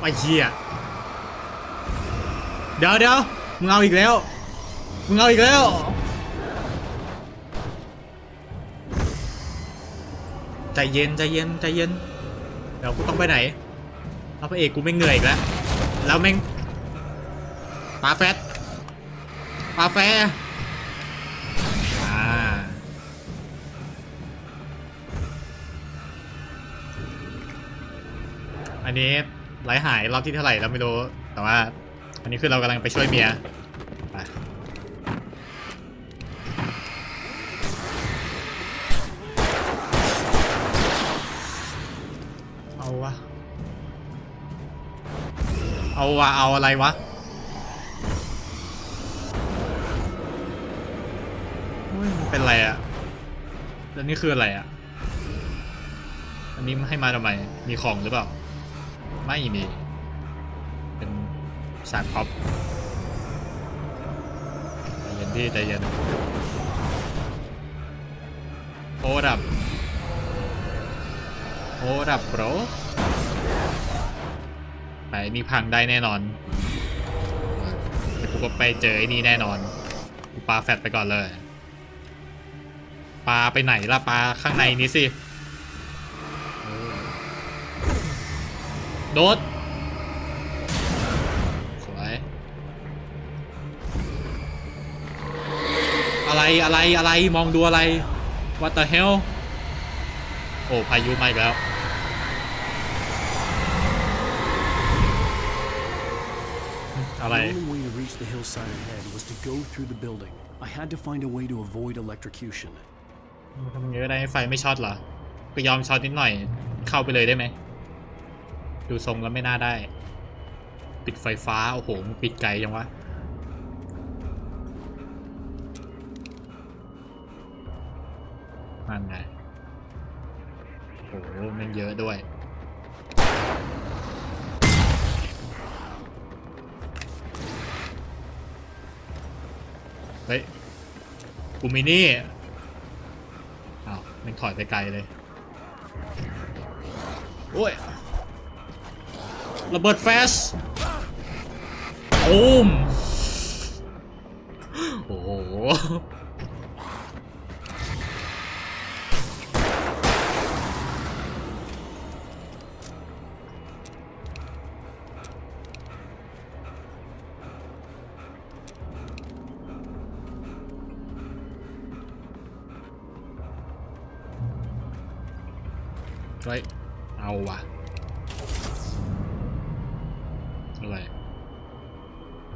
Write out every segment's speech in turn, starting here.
ไอ้เหี้ยเดี๋ยวเดี๋ยวมึงเอาอีกแล้ว มึงเอาอีกแล้ว ใจเย็นใจเย็นใจเย็น เดี๋ยวกูต้องไปไหนแล้วพระเอกกูไม่เหนื่อยอีกแล้ว แล้วแม่งปาแฟตปาแฟอันนี้ ไร้หายรอบที่เท่าไหร่เราไม่รู้ แต่ว่าอันนี้คือเรากำลังไปช่วยเมียเอาวะ เอาวะ เอาอะไรวะเฮ้ยมันเป็นอะไรอะแล้วนี่คืออะไรอะอันนี้ให้มาทำไม มีของหรือเปล่า ไม่มี เป็นฉากพ็อปใจเย็นพี่ใจเย็นโอ้ดับโอ้ดับโปรไปนี่พังได้แน่นอนแต่กูก็ไปเจอไอ้นี่แน่นอน กูปาแฟตไปก่อนเลย ปาไปไหนล่ะปาข้างในนี้สิ โดด สวย อะไรอะไรอะไรมองดูอะไร What the hell โอ้ พายุมาอีกแล้ว อะไร The only way to reach the hillside ahead was to go through the building. I had to find a way to avoid electrocution. ทำยังไงก็ได้ให้ไฟไม่ช็อตเหรอ ก็ยอมช็อตนิดหน่อย เข้าไปเลยได้ไหม ดูทรงแล้วไม่น่าได้ ปิดไฟฟ้า โอ้โหปิดไกลจังวะนั่นไงโอ้โหมันเยอะด้วยเฮ้ยกูมีนี่อ้าวมันถอยไปไกลเลย โอ้ย ระเบิดแฟชโอมโอ้โหเฮ้ยเอาว่ะ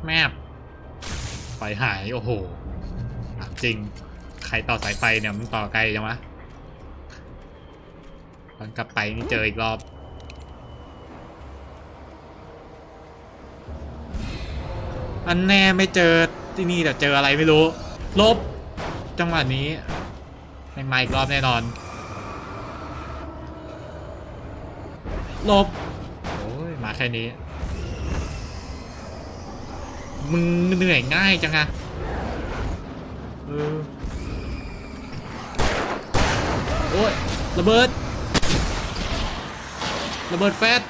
แมบไฟหาย โอ้โหจริง ใครต่อสายไฟเนี่ยมันต่อไกลจังวะตอนกลับไปนี่เจออีกรอบอันแน่ไม่เจอที่นี่แต่เจออะไรไม่รู้ ลบ จังหวะนี้แม่มาอีกรอบแน่นอน ลบ โอ้ย มาแค่นี้ มึงเหนื่อยง่ายจังอะโอ้ยระเบิด ระเบิดแฟต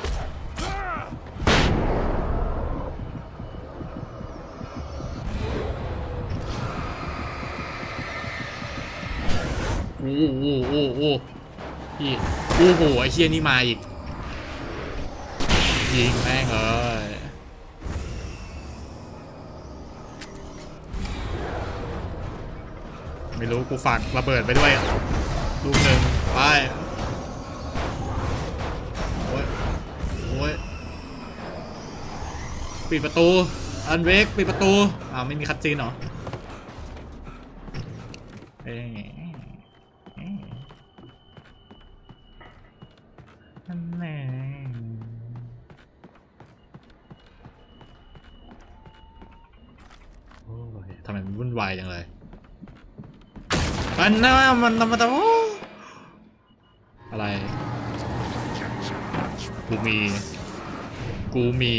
โอ้โหโอ้โหโอ้โหพี่โอ้โหไอ้เชี่ยนี่มาอีกยิงแม่งเลย ไม่รู้กูฝากระเบิดไปด้วยลูกหนึ่งไปโอ้ยโอ้ยปิดประตูอันเวกปิดประตูอ้าวไม่มีคัดซีนเหรอเอ้ อันนั้นมันธรรมดาอะไร กูมี กูมี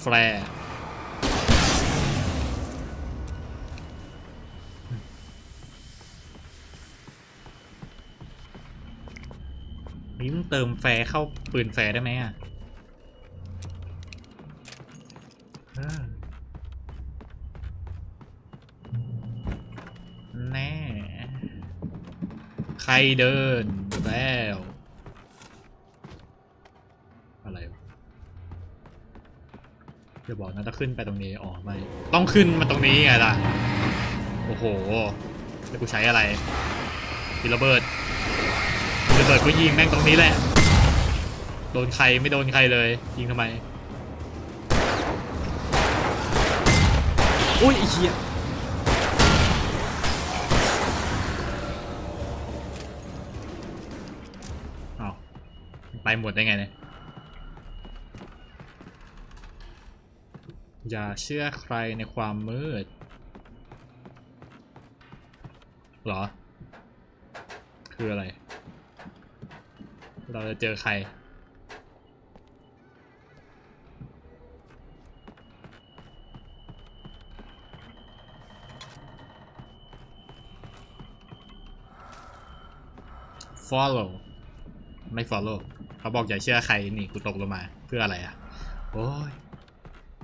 แฟร์นี่มึงเติมแฟร์เข้าปืนแฟร์ได้ไหมอะ ครเดินแล้วอะไรวะเดี๋ยวบอกนะถ้าขึ้นไปตรงนี้อ๋อไม่ต้องขึ้นมาตรงนี้ไงล่ะโอ้โหแล้วกูใช้อะไรมีระเบิดมีระเบิดกูยิงแม่งตรงนี้แหละโดนใครไม่โดนใครเลยยิงทำไมอุ้ยไอ้เหี้ย ไปหมดได้ไงเนี่ย อย่าเชื่อใครในความมืดเหรอ คืออะไร เราจะเจอใคร follow ไม่ follow เขาบอกอย่าเชื่อใครนี่กูตกลงมา เพื่ออะไรอะโอ้ย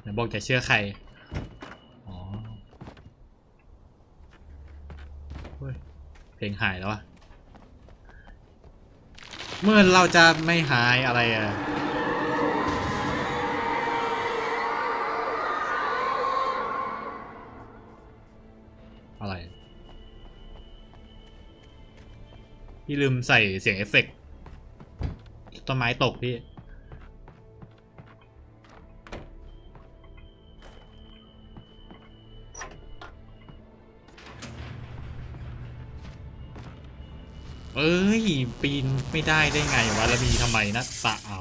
ไหนบอกอย่าเชื่อใครอ๋อเฮ้ยเพลงหายแล้วอะเมื่อเราจะไม่หายอะไรอะอะไร พี่ลืมใส่เสียงเอฟเฟกต์ ต้นไม้ตกพี่ เอ้ย ปีนไม่ได้ได้ไงวะแล้วมีทำไมนะตะเอา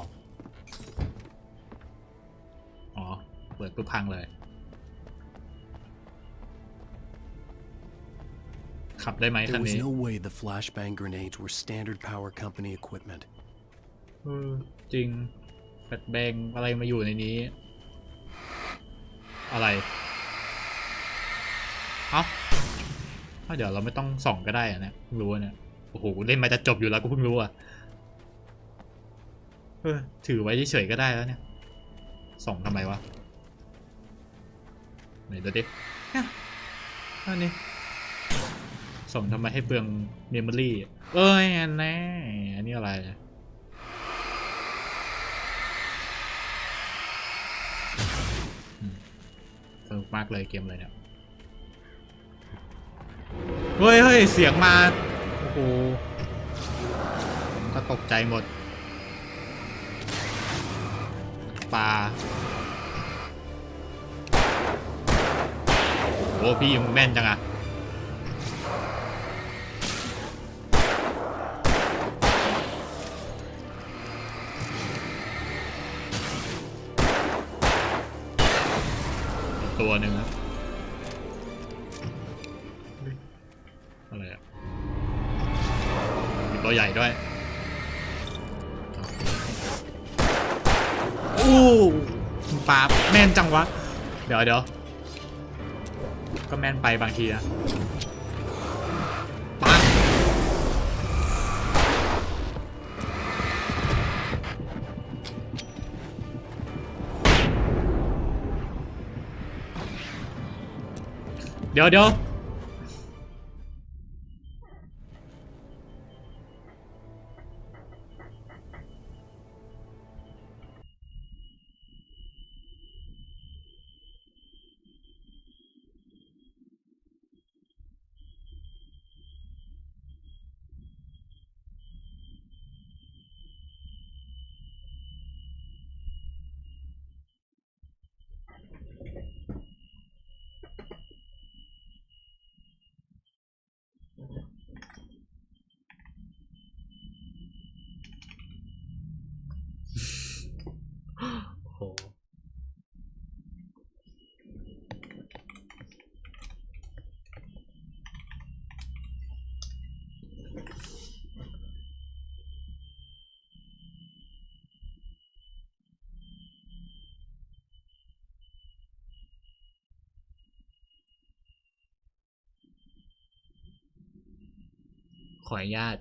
อ๋อ เปิดปุ๊บพังเลย ขับได้ไหมคัน There น was no way the flashbang grenades were standard power company equipment. จริงแบตแบงอะไรมาอยู่ในนี้ อะไรเอ้าเอ้าเดี๋ยวเราไม่ต้องส่องก็ได้อะนี่ยเพิ่งรู้อะเนี่ยโอ้โหเล่นมาจะจบอยู่แล้วก็เพิ่งรู้อะเออถือไว้เฉยๆก็ได้แล้วเนี่ยส่องทำไมวะไหนดูดิเนี่ยอันนี้ส่องทำไมให้เปลืองเมมโมรี่เอ้ยอันแน่อันนี้อะไร สนุก มากเลยเกมเลยเนี่ยเฮ้ยเฮ้ยเสียงมา โอ้โหก็ตกใจหมดปลาโอ้พี่ยังแม่นจังอะ ตัวใหญ่ด้วยโอ้ปาแม่นจังวะ เดี๋ยวเดี๋ยวก็แม่นไปบางทีนะปังเดี๋ยวเดี๋ยว ขออนุญาต